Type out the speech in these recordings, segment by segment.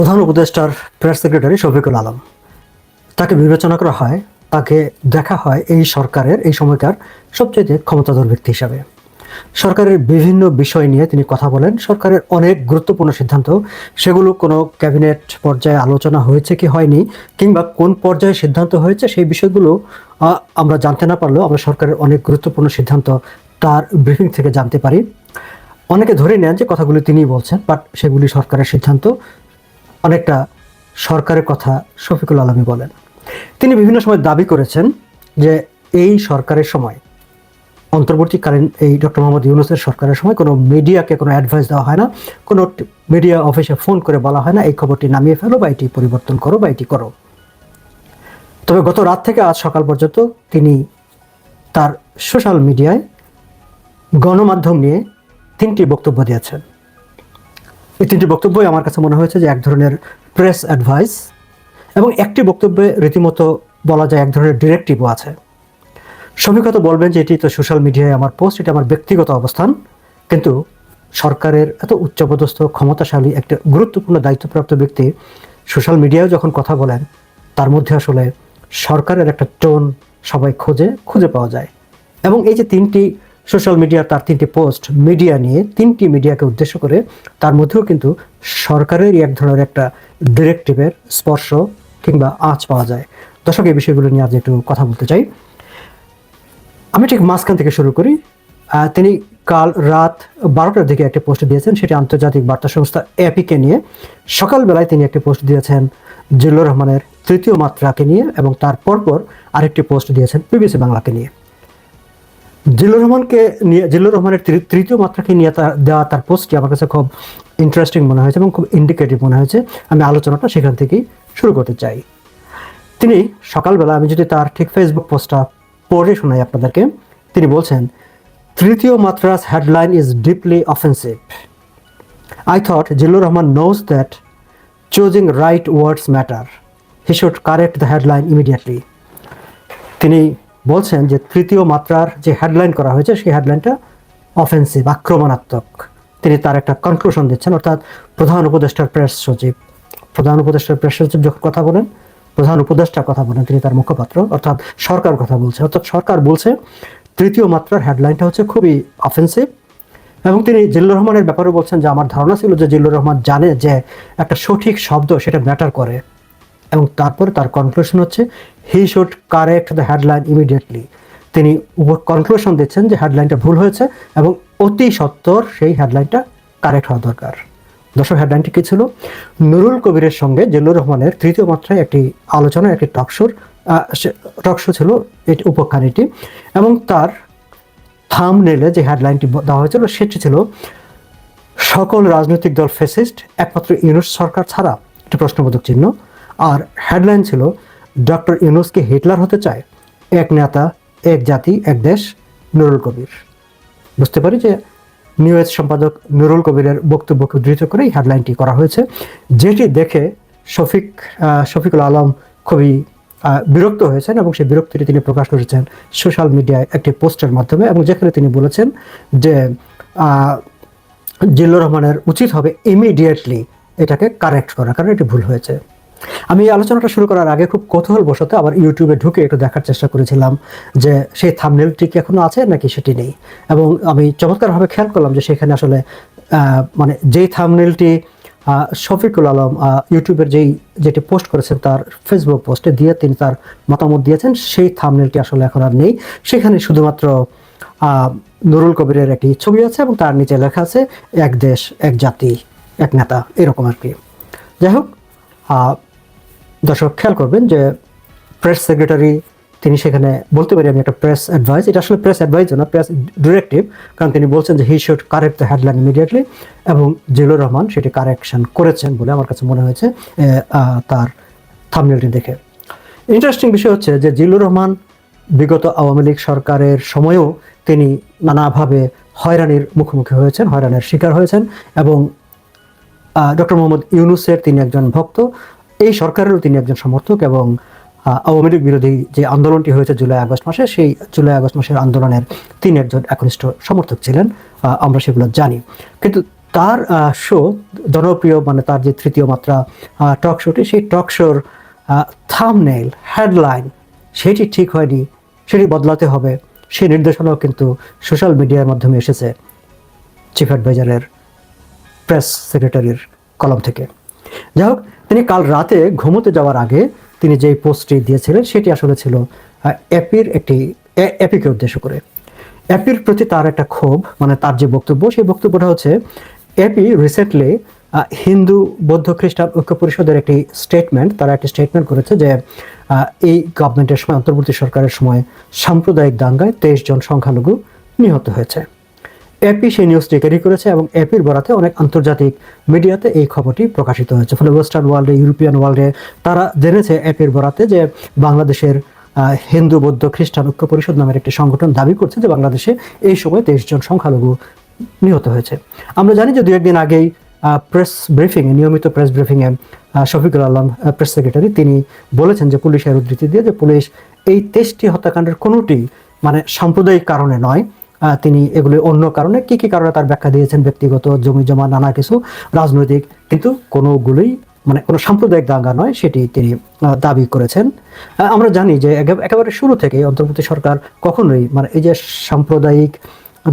প্রধান উপদেষ্টার press secretary Shafiqul Alam. তাকে বিবেচনা করা হয়, তাকে দেখা হয় এই সরকারের, এই সময়কার সবচেয়ে ক্ষমতাধর ব্যক্তি হিসাবে। সরকারের বিভিন্ন বিষয় নিয়ে তিনি কথা বলেন। সরকারের অনেক গুরুত্বপূর্ণ সিদ্ধান্ত, সেগুলো কোনো ক্যাবিনেট পর্যায়ে আলোচনা হয়েছে কি হয়নি, কিংবা কোন পর্যায়ে সিদ্ধান্ত হয়েছে সেই বিষয়গুলো আমরা জানতে না পারলেও আমরা সরকারের অনেক গুরুত্বপূর্ণ সিদ্ধান্ত তার ব্রিফিং থেকে জানতে পারি। অনেকে ধরে নেন যে কথাগুলি তিনিই বলছেন বাট সেগুলি সরকারের সিদ্ধান্ত। অনেকটা সরকারের কথা শফিকুল আলমী বলেন। তিনি বিভিন্ন সময় দাবি করেছেন যে এই সরকারের সময়, অন্তর্বর্তীকালীন এই ডক্টর মোহাম্মদ ইউনুসের সরকারের সময় কোনো মিডিয়াকে কোনো অ্যাডভাইস দেওয়া হয় না, কোনো মিডিয়া অফিসে ফোন করে বলা হয় না, এই খবরটি নামিয়ে ফেলো বা এটি পরিবর্তন করো বা এটি করো। তবে গত রাত থেকে আজ সকাল পর্যন্ত তিনি তার সোশ্যাল মিডিয়ায় গণমাধ্যম নিয়ে তিনটি বক্তব্য দিয়েছেন। এই তিনটি বক্তব্যই আমার কাছে মনে হয়েছে যে এক ধরনের প্রেস অ্যাডভাইস এবং একটি বক্তব্যে রীতিমতো বলা যায় এক ধরনের ডিরেক্টিভও আছে। সমীকত বলবেন যে এটি তো সোশ্যাল মিডিয়ায় আমার পোস্ট এটা আমার ব্যক্তিগত অবস্থান, কিন্তু সরকারের এত উচ্চপদস্থ, ক্ষমতাশালী একটা গুরুত্বপূর্ণ দায়িত্বপ্রাপ্ত ব্যক্তি সোশ্যাল মিডিয়ায় যখন কথা বলেন, তার মধ্যে আসলে সরকারের একটা টোন সবাই খোঁজে, খুঁজে পাওয়া যায়। এবং এই যে তিনটি সোশ্যাল মিডিয়ার তার তিনটি পোস্ট, মিডিয়া নিয়ে তিনটি মিডিয়াকে উদ্দেশ্য করে তার মধ্যেও কিন্তু সরকারের এক ধরনের একটা ডিরেক্টিভের স্পর্শ কিংবা আঁচ পাওয়া যায়। দর্শক, এই বিষয়গুলো নিয়ে আজ একটু কথা বলতে চাই। আমি ঠিক মাঝখান থেকে শুরু করি। তিনি কাল রাত বারোটার দিকে একটি পোস্ট দিয়েছেন, সেটি আন্তর্জাতিক বার্তা সংস্থা এপিকে নিয়ে। সকালবেলায় তিনি একটি পোস্ট দিয়েছেন জিল্লুর রহমানের তৃতীয় মাত্রাকে নিয়ে এবং তার পরপর আরেকটি পোস্ট দিয়েছেন বিবিসি বাংলাকে নিয়ে। জিল্লুর রহমানকে নিয়ে জিল্লুর রহমানের তৃতীয় মাত্রাকে নিয়ে তার দেওয়া তার পোস্টটি আমার কাছে খুব ইন্টারেস্টিং মনে হয়েছে এবং খুব ইন্ডিকেটিভ মনে হয়েছে, আমি আলোচনাটা সেখান থেকেই শুরু করতে চাই। তিনি সকালবেলা আমি যদি তার ঠিক ফেসবুক পোস্টটা পড়ে শোনাই আপনাদেরকে, তিনি বলছেন, তৃতীয় মাত্রাস headline is deeply offensive I thought Zillur Rahman knows that choosing right words matter he should correct the headline immediately তিনি বলছেন যে তৃতীয় মাত্রার যে হেডলাইন করা হয়েছে, সেই হেডলাইনটা অফেন্সিভ আক্রমণাত্মক। তিনি তার একটা কনক্লুশন দিচ্ছেন, অর্থাৎ প্রধান উপদেষ্টার প্রেস সচিব। প্রধান উপদেষ্টার প্রেস সচিব যখন কথা বলেন, প্রধান উপদেষ্টা কথা বলেন, তিনি তার মুখপাত্র, অর্থাৎ সরকার কথা বলছে। অর্থাৎ সরকার বলছে, তৃতীয় মাত্রার হেডলাইনটা হচ্ছে খুবই অফেন্সিভ এবং তিনি জিল্লুর রহমানের ব্যাপারে বলছেন যে, আমার ধারণা ছিল যে জিল্লুর রহমান জানে যে একটা সঠিক শব্দ সেটা ম্যাটার করে। এবং তারপরে তার কনক্লুশন হচ্ছে he should correct the headline immediately তিনি কনক্লুশন দিচ্ছেন যে হেডলাইনটা ভুল হয়েছে এবং অতি সত্বর সেই হেডলাইনটা কারেক্ট হওয়া দরকার। দর্শক হেডলাইনটি কী ছিল? নুরুল কবিরের সঙ্গে জিল্লুর রহমানের তৃতীয় মাত্রায় একটি আলোচনা, একটি টকশোর টকশো ছিল এটি উপখানিটি এবং তার থাম নেলে যে হেডলাইনটি দেওয়া হয়েছিল সেটি ছিল, সকল রাজনৈতিক দল ফেসিস্ট একমাত্র ইউনুস সরকার ছাড়া। একটি প্রশ্নবোধক চিহ্ন। আর হেডলাইন ছিল ডক্টর ইউনুসকে হিটলার হতে চায় এক নেতা, এক জাতি, এক দেশ, নুরুল কবির। বুঝতে পারি যে নিউ এজ সম্পাদক নুরুল কবিরের বক্তব্যকে উদ্ধৃত করে এই হেডলাইনটি করা হয়েছে, যেটি দেখে শফিক শফিকুল আলম খুবই বিরক্ত হয়েছেন এবং সেই বিরক্তিটি তিনি প্রকাশ করেছেন সোশ্যাল মিডিয়ায় একটি পোস্টের মাধ্যমে এবং যেখানে তিনি বলেছেন যে জিল্লুর রহমানের উচিত হবে ইমিডিয়েটলি এটাকে কারেক্ট করা, কারণ এটি ভুল হয়েছে। আমি এই আলোচনাটা শুরু করার আগে খুব কৌতূহল বসতে আবার ইউটিউবে ঢুকে একটু দেখার চেষ্টা করেছিলাম যে সেই থামনেলটি কি এখনও আছে নাকি সেটি নেই। এবং আমি চমৎকারভাবে খেয়াল করলাম যে সেখানে আসলে মানে যেই থামনেলটি শফিকুল আলম ইউটিউবের যেই, যেটি পোস্ট করেছেন তার ফেসবুক পোস্টে দিয়ে তিনি তার মতামত দিয়েছেন, সেই থামনেলটি আসলে এখন আর নেই। সেখানে শুধুমাত্র নুরুল কবিরের একটি ছবি আছে এবং তার নিচে লেখা আছে, এক দেশ, এক জাতি, এক নেতা এরকম আর কি। যাই হোক দর্শক, খেয়াল করবেন যে প্রেস সেক্রেটারি তিনি সেখানে বলতে পারি আমি একটা প্রেস অ্যাডভাইস এটা আসলে প্রেস অ্যাডভাইস না প্রেস ডিরেক্টিভ কারণ তিনি বলছেন যে he should correct the headline immediately এবং জিলুর রহমান সেটি কারেকশন করেছেন বলে আমার কাছে মনে হয়েছে তার থামনেলটি দেখে। ইন্টারেস্টিং বিষয় হচ্ছে যে জিল্লুর রহমান বিগত আওয়ামী লীগ সরকারের সময়েও তিনি নানাভাবে হয়রানির মুখোমুখি হয়েছেন, হয়রানির শিকার হয়েছেন এবং ডক্টর মোহাম্মদ ইউনুসের তিনি একজন ভক্ত এই সরকারেরও তিনি একজন সমর্থক এবং আওয়ামী লীগ বিরোধী যে আন্দোলনটি হয়েছে জুলাই আগস্ট মাসে, সেই জুলাই আগস্ট মাসের আন্দোলনের তিনি একজন একনিষ্ঠ সমর্থক ছিলেন আমরা সেগুলো জানি। কিন্তু তার শো জনপ্রিয় মানে তার যে তৃতীয় মাত্রা টক শোটি সেই টক শোর থামনেল হেডলাইন সেটি ঠিক হয়নি, সেটি বদলাতে হবে সেই নির্দেশনাও কিন্তু সোশ্যাল মিডিয়ার মাধ্যমে এসেছে, চিফ অ্যাডভাইজারের প্রেস সেক্রেটারির কলম থেকে। যাই হোক, তিনি কাল রাতে ঘুমোতে যাওয়ার আগে তিনি যেই পোস্টটি দিয়েছিলেন, সেটি আসলে ছিল অ্যাপির একটি অ্যাপিকে উদ্দেশ্য করে। অ্যাপির প্রতি তার একটা ক্ষোভ মানে তার যে বক্তব্য, সেই বক্তব্যটা হচ্ছে, অ্যাপি রিসেন্টলি হিন্দু বৌদ্ধ খ্রিস্টান ঐক্য পরিষদের একটি স্টেটমেন্ট তারা একটি স্টেটমেন্ট করেছে যে এই গভর্নমেন্টের সময়, অন্তর্বর্তী সরকারের সময় সাম্প্রদায়িক দাঙ্গায় তেইশ জন সংখ্যালঘু নিহত হয়েছে। এপি সেই নিউজটি ক্যারি করেছে এবং অ্যাপির বরাতে অনেক আন্তর্জাতিক মিডিয়াতে এই খবরটি প্রকাশিত হয়েছে। ফলে ওয়েস্টার্ন ওয়ার্ল্ডে ইউরোপিয়ান ওয়ার্ল্ডে তারা জেনেছে এপির বরাতে যে বাংলাদেশের হিন্দু, বৌদ্ধ, খ্রিস্টান ঐক্য পরিষদ নামের একটি সংগঠন দাবি করছে যে বাংলাদেশে এই সময় তেইশ জন সংখ্যালঘু নিহত হয়েছে। আমরা জানি যে দু একদিন আগেই প্রেস ব্রিফিংয়ে নিয়মিত প্রেস ব্রিফিংয়ে শফিকুল আলম প্রেস সেক্রেটারি তিনি বলেছেন যে পুলিশের উদ্ধৃতি দিয়ে যে পুলিশ এই তেইশটি হত্যাকাণ্ডের কোনোটি মানে সাম্প্রদায়িক কারণে নয় তিনি এগুলি অন্য কারণে কি কি কারণে তার ব্যাখ্যা দিয়েছেন, ব্যক্তিগত, জমি জমা, নানা কিছু, রাজনৈতিক, কিন্তু কোনোগুলোই মানে কোনো সাম্প্রদায়িক দাঙ্গা নয়, সেটি তিনি দাবি করেছেন। আমরা জানি যে একেবারে শুরু থেকে অন্তর্বর্তী সরকার কখনোই মানে এই যে সাম্প্রদায়িক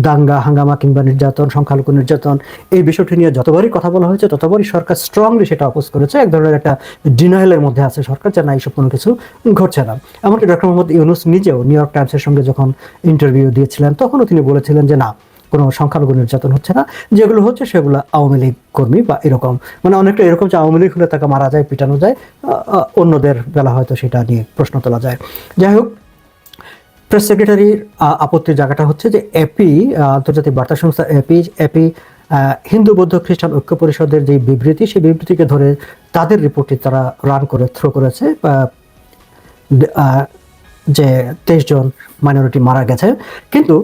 দাঙ্গা, হাঙ্গামা কিংবা নির্যাতন, সংখ্যালঘু নির্যাতন, এই বিষয়টি নিয়ে যতবারই কথা বলা হয়েছে, ততবারই সরকার স্ট্রংলি সেটা অপোজ করেছে। এক ধরনের একটা ডিনাইলের মধ্যে আছে সরকার যে, না এইসব কোনো কিছু ঘটছে না। এমনকি ডক্টর মোহাম্মদ ইউনুস নিজেও নিউ ইয়র্ক টাইমসের সঙ্গে যখন ইন্টারভিউ দিয়েছিলেন, তখনও তিনি বলেছিলেন যে, না, কোনো সংখ্যালঘু নির্যাতন হচ্ছে না। যেগুলো হচ্ছে, সেগুলো আওয়ামী লীগ কর্মী বা এরকম। মানে অনেকটা এরকম যে, আওয়ামী লীগ হলে তাকে মারা যায়, পিটানো যায় অন্যদের বেলা হয়তো সেটা নিয়ে প্রশ্ন তোলা যায়। যাই হোক প্রেস সেক্রেটারির আপত্তির জায়গাটা হচ্ছে যে এপি আন্তর্জাতিক বার্তা সংস্থা এপি এপি হিন্দু বৌদ্ধ খ্রিস্টান ঐক্য পরিষদের যে বিবৃতি, সেই বিবৃতিকে ধরে তাদের রিপোর্টটি তারা রান করে থ্রো করেছে যে তেইশ জন মাইনরিটি মারা গেছে। কিন্তু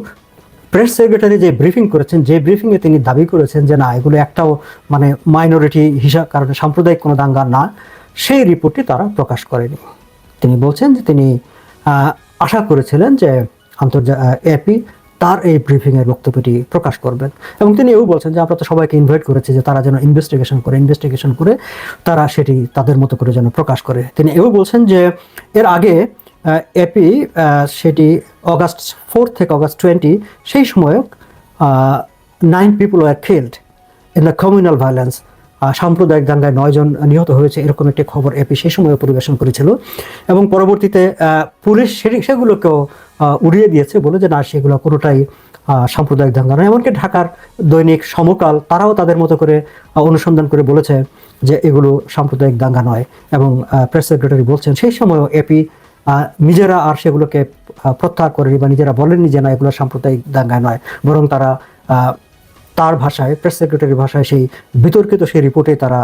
প্রেস সেক্রেটারি যে ব্রিফিং করেছেন, যে ব্রিফিংয়ে তিনি দাবি করেছেন যে না, এগুলো একটাও মানে মাইনরিটি হিসাব, কারণে সাম্প্রদায়িক কোনো দাঙ্গা না, সেই রিপোর্টটি তারা প্রকাশ করেনি। তিনি বলছেন যে তিনি আশা করেছিলেন যে আন্তর্জা এপি তার এই ব্রিফিংয়ের বক্তব্যটি প্রকাশ করবেন। এবং তিনি এও বলছেন যে, আমরা তো সবাইকে ইনভাইট করেছি যে তারা যেন ইনভেস্টিগেশন করে ইনভেস্টিগেশন করে তারা সেটি তাদের মতো করে যেন প্রকাশ করে। তিনি এও বলছেন যে, এর আগে এপি সেটি অগাস্ট ফোর থেকে অগাস্ট টোয়েন্টি সেই সময় nine people were killed in the communal violence সাম্প্রদায়িক দাঙ্গায় নয়জন নিহত হয়েছে এরকম একটি খবর এপি সেই সময় পরিবেশন করেছিল। এবং পরবর্তীতে পুলিশ সেগুলোকেও উড়িয়ে দিয়েছে বলে যে না, সেগুলো কোনোটাই সাম্প্রদায়িক দাঙ্গা নয়। এমনকি ঢাকার দৈনিক সমকাল তারাও তাদের মতো করে অনুসন্ধান করে বলেছে যে এগুলো সাম্প্রদায়িক দাঙ্গা নয়। এবং প্রেস সেক্রেটারি বলছেন, সেই সময়ও এপি নিজেরা আর সেগুলোকে প্রত্যাহার করেনি বা নিজেরা বলেননি যে না, এগুলো সাম্প্রদায়িক দাঙ্গা নয়। বরং তারা তার ভাষায় প্রেস সেক্রেটারির ভাষায় সেই বিতর্কিত সেই রিপোর্টে তারা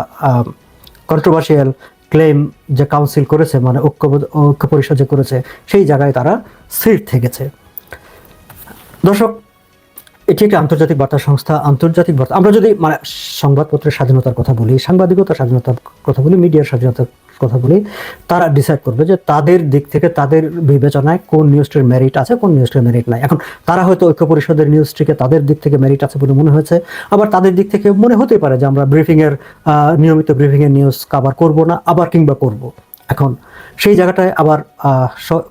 কন্ট্রোভার্সিয়াল ক্লেম যে কাউন্সিল করেছে মানে ঐক্য ঐক্য পরিষদ যে করেছে, সেই জায়গায় তারা স্থির থেকেছে। দর্শক এটি একটি আন্তর্জাতিক বার্তা সংস্থা, আন্তর্জাতিক বার্তা আমরা যদি মানে সংবাদপত্রের স্বাধীনতার কথা বলি, সাংবাদিকতার স্বাধীনতার কথা বলি, মিডিয়ার স্বাধীনতার কথা বলি, তারা ডিসাইড করবে যে তাদের দিক থেকে তাদের বিবেচনায় কোন নিউজটির মেরিট আছে, কোন নিউজটির মেরিট নাই। এখন তারা হয়তো ঐক্য পরিষদের নিউজটিকে তাদের দিক থেকে মেরিট আছে বলে মনে হয়েছে, আবার তাদের দিক থেকে মনে হতে পারে যে আমরা ব্রিফিংয়ের নিয়মিত ব্রিফিংয়ের নিউজ কাভার করব না, আবার কিংবা করব। এখন সেই জায়গাটায় আবার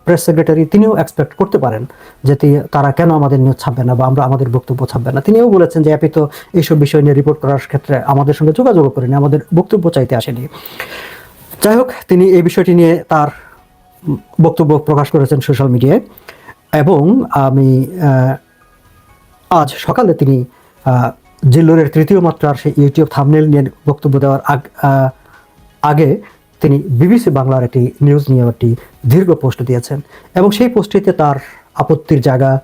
প্রেস সেক্রেটারি তিনিও এক্সপেক্ট করতে পারেন যে তারা কেন আমাদের নিউজ ছাপবে না বা আমরা আমাদের বক্তব্য ছাপবে না। তিনিও বলেছেন যে অ্যাপি তো এইসব বিষয় নিয়ে রিপোর্ট করার ক্ষেত্রে আমাদের সঙ্গে যোগাযোগ করেনি, আমাদের বক্তব্য চাইতে আসেনি। যাই হোক, তিনি এই বিষয়টি নিয়ে তার বক্তব্য প্রকাশ করেছেন সোশ্যাল মিডিয়ায় এবং আমি আজ সকালে তিনি জিল্লুরের তৃতীয় মাত্রার সেই ইউটিউব থামনেল নিয়ে বক্তব্য দেওয়ার আগ- আগে তিনি বিবিসি বাংলার একটি নিউজ নিয়ে একটি দীর্ঘ পোস্ট দিয়েছেন এবং সেই পোস্টটিতে তার আপত্তির জায়গা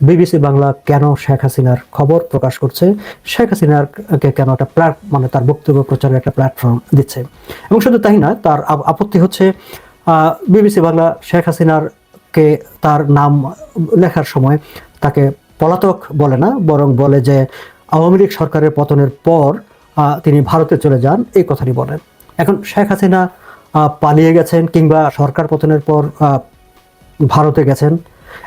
বিবিসি বাংলা কেন শেখ হাসিনার খবর প্রকাশ করছে? শেখ হাসিনারকে কেন একটা প্ল্যাট মানে তার বক্তব্য প্রচারের একটা প্ল্যাটফর্ম দিচ্ছে? এবং শুধু তাই না তার আপ- আপত্তি হচ্ছে বিবিসি বাংলা শেখ হাসিনার কে তার নাম লেখার সময় তাকে পলাতক বলে না, বরং বলে যে আওয়ামী লীগ সরকারের পতনের পর তিনি ভারতে চলে যান, এই কথাটি বলেন। এখন শেখ হাসিনা পালিয়ে গেছেন কিংবা সরকার পতনের পর ভারতে গেছেন।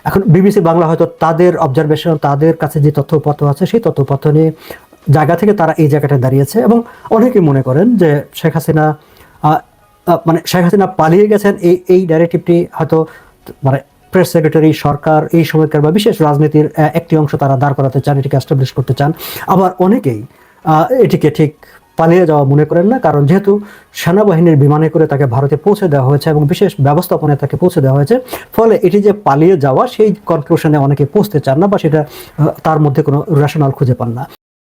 এখন বিবিসি বাংলা হয়তো তাদের অবজারভেশন তাদের কাছে যে তথ্যপত্র আছে, সেই তথ্যপত্র নিয়ে জায়গা থেকে তারা এই জায়গাটা দাঁড়িয়েছে এবং অনেকেই মনে করেন যে শেখ হাসিনা মানে শেখ হাসিনা পালিয়ে গেছেন, এই এই ন্যারেটিভটি হয়তো মানে প্রেস সেক্রেটারি সরকার এই সময়কার বা বিশেষ রাজনীতির একটি অংশ তারা দাঁড় করাতে চান, এটিকে এস্টাবলিশ করতে চান। আবার অনেকেই এটিকে ঠিক পালিয়ে যাওয়া মনে করেন না, কারণ যেহেতু সেনাবাহিনীর বিমানে করে তাকে ভারতে পৌঁছে দেওয়া হয়েছে এবং বিশেষ ব্যবস্থাপনায় তাকে পৌঁছে দেওয়া হয়েছে, ফলে এটি যে পালিয়ে যাওয়া সেই কনক্লুশনে অনেকে পৌঁছতে চান না বা সেটা তার মধ্যে কোনো রেশনাল খুঁজে পান না।